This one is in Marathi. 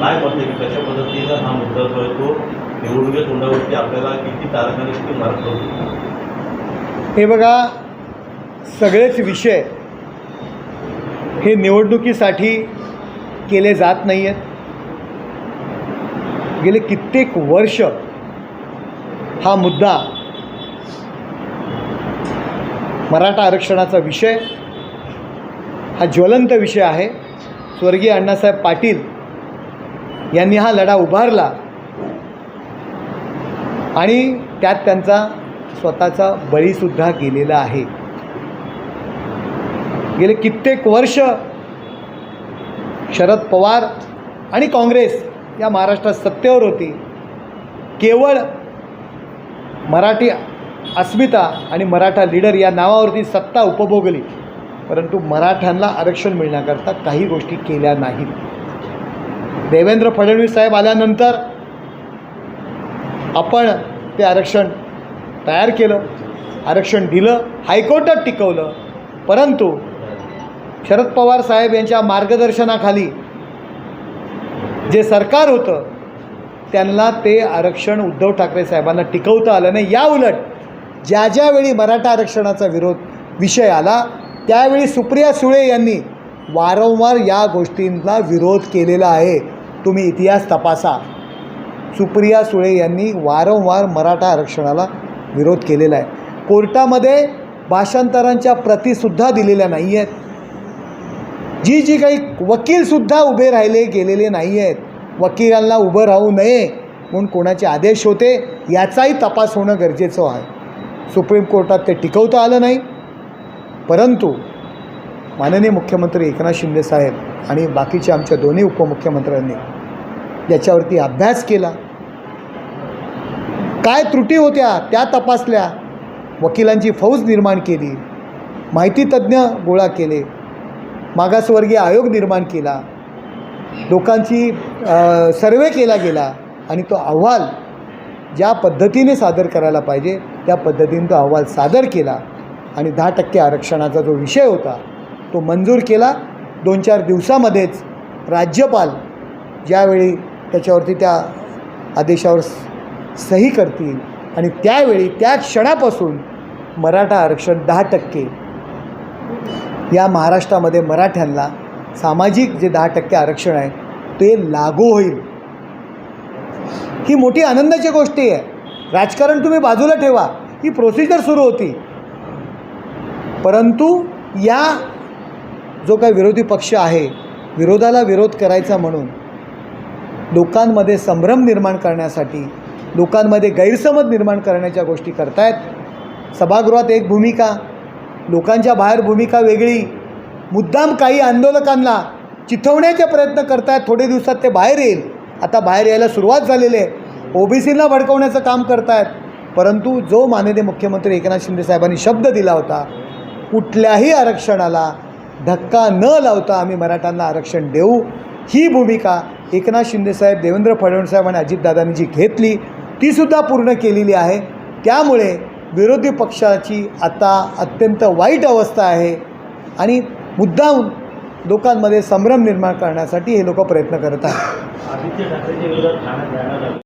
काय मत की कशा पद्धतीनं हा मुद्दा जो आहे तो निवडणुकीच्या तोंडावरती आपल्याला किती तारखाने किती मार्ग पडतो हे बघा सगळेच विषय हे निवडणुकीसाठी केले जात नाही आहेत गेले कित्येक वर्ष हा मुद्दा मराठा आरक्षणाचा विषय हा ज्वलंत विषय आहे. स्वर्गीय अण्णासाहेब पाटील यांनी हा लढा उभारला. आणि त्यात त्यांचा स्वतःचा बळीसुद्धा गेलेला आहे. गेले कित्येक वर्ष शरद पवार आणि काँग्रेस या महाराष्ट्रात सत्तेवर होती. केवळ मराठी अस्मिता आणि मराठा लीडर या नावावरती सत्ता उपभोगली. परंतु मराठ्यांना आरक्षण मिळण्याकरता काही गोष्टी केल्या नाहीत. देवेंद्र फडणवीस साहेब आल्यानंतर आपण ते आरक्षण तयार केलं. आरक्षण दिलं. हायकोर्टात टिकवलं. परंतु शरद पवार साहेब यांच्या मार्गदर्शनाखाली जे सरकार होतं त्यांना ते आरक्षण उद्धव ठाकरे साहेबांना टिकवता आलं नाही. या उलट ज्या ज्यावेळी मराठा आरक्षणाचा विरोध विषय आला त्यावेळी सुप्रिया सुळे यांनी वारंवार या गोष्टींना विरोध केलेला आहे. तुम्ही इतिहास तपासा. सुप्रिया सुळे यांनी वारंवार मराठा आरक्षणाला विरोध केलेला आहे. कोर्टामध्ये भाषांतरांच्या प्रतिसुद्धा दिलेल्या नाही आहेत जी जी काही वकीलसुद्धा उभे राहिले गेलेले नाही आहेत वकिलांना उभं राहू नये म्हणून कोणाचे आदेश होते याचाही तपास होणं गरजेचं आहे. सुप्रीम कोर्टात ते टिकवता आलं नाही. परंतु माननीय मुख्यमंत्री एकनाथ शिंदे साहेब आणि बाकीचे आमच्या दोन्ही उपमुख्यमंत्र्यांनी याच्यावरती अभ्यास केला. काय त्रुटी होत्या त्या तपासल्या. वकिलांची फौज निर्माण केली. माहिती तज्ज्ञ गोळा केले. मागासवर्गीय आयोग निर्माण केला. लोकांची सर्वे केला गेला आणि तो अहवाल ज्या पद्धतीने सादर करायला पाहिजे त्या पद्धतीने तो अहवाल सादर केला आणि दहा टक्के आरक्षणाचा जो विषय होता तो मंजूर केला. दोन चार दिवसामध्येच राज्यपाल ज्यावेळी त्याच्यावरती त्या आदेशावर सही करतील आणि त्यावेळी त्या क्षणापासून मराठा आरक्षण दहा टक्के या महाराष्ट्रामध्ये मराठ्यांना सामाजिक जे दहा टक्के आरक्षण आहे ते लागू होईल. ही मोठी आनंदाची गोष्ट आहे. राजकारण तुम्ही बाजूला ठेवा. ही प्रोसिजर सुरू होती. परंतु या जो काही विरोधी पक्ष आहे विरोधाला विरोध करायचा म्हणून लोकांमध्ये संभ्रम निर्माण करण्यासाठी लोकांमध्ये गैरसमज निर्माण करण्याच्या गोष्टी करतायत. सभागृहात एक भूमिका लोकांच्या बाहेर भूमिका वेगळी मुद्दाम काही आंदोलकांना चिथवण्याचे प्रयत्न करतायत थोडे दिवसात ते बाहेर येईल. आता बाहेर यायला सुरुवात झालेली आहे. ओबीसीला भडकवण्याचं काम करतायत. परंतु जो माननीय मुख्यमंत्री एकनाथ शिंदे साहेबांनी शब्द दिला होता कुठल्याही आरक्षणाला धक्का न लावता आम्ही मराठ्यांना आरक्षण देऊ. ही भूमिका एकनाथ शिंदेसाहेब देवेंद्र फडणवीस साहेब आणि अजितदादांनी जी घेतली तीसुद्धा पूर्ण केलेली आहे. त्यामुळे विरोधी पक्षाची आता अत्यंत वाईट अवस्था आहे आणि मुद्दाम लोकांमध्ये संभ्रम निर्माण करण्यासाठी हे लोक प्रयत्न करत आहेत.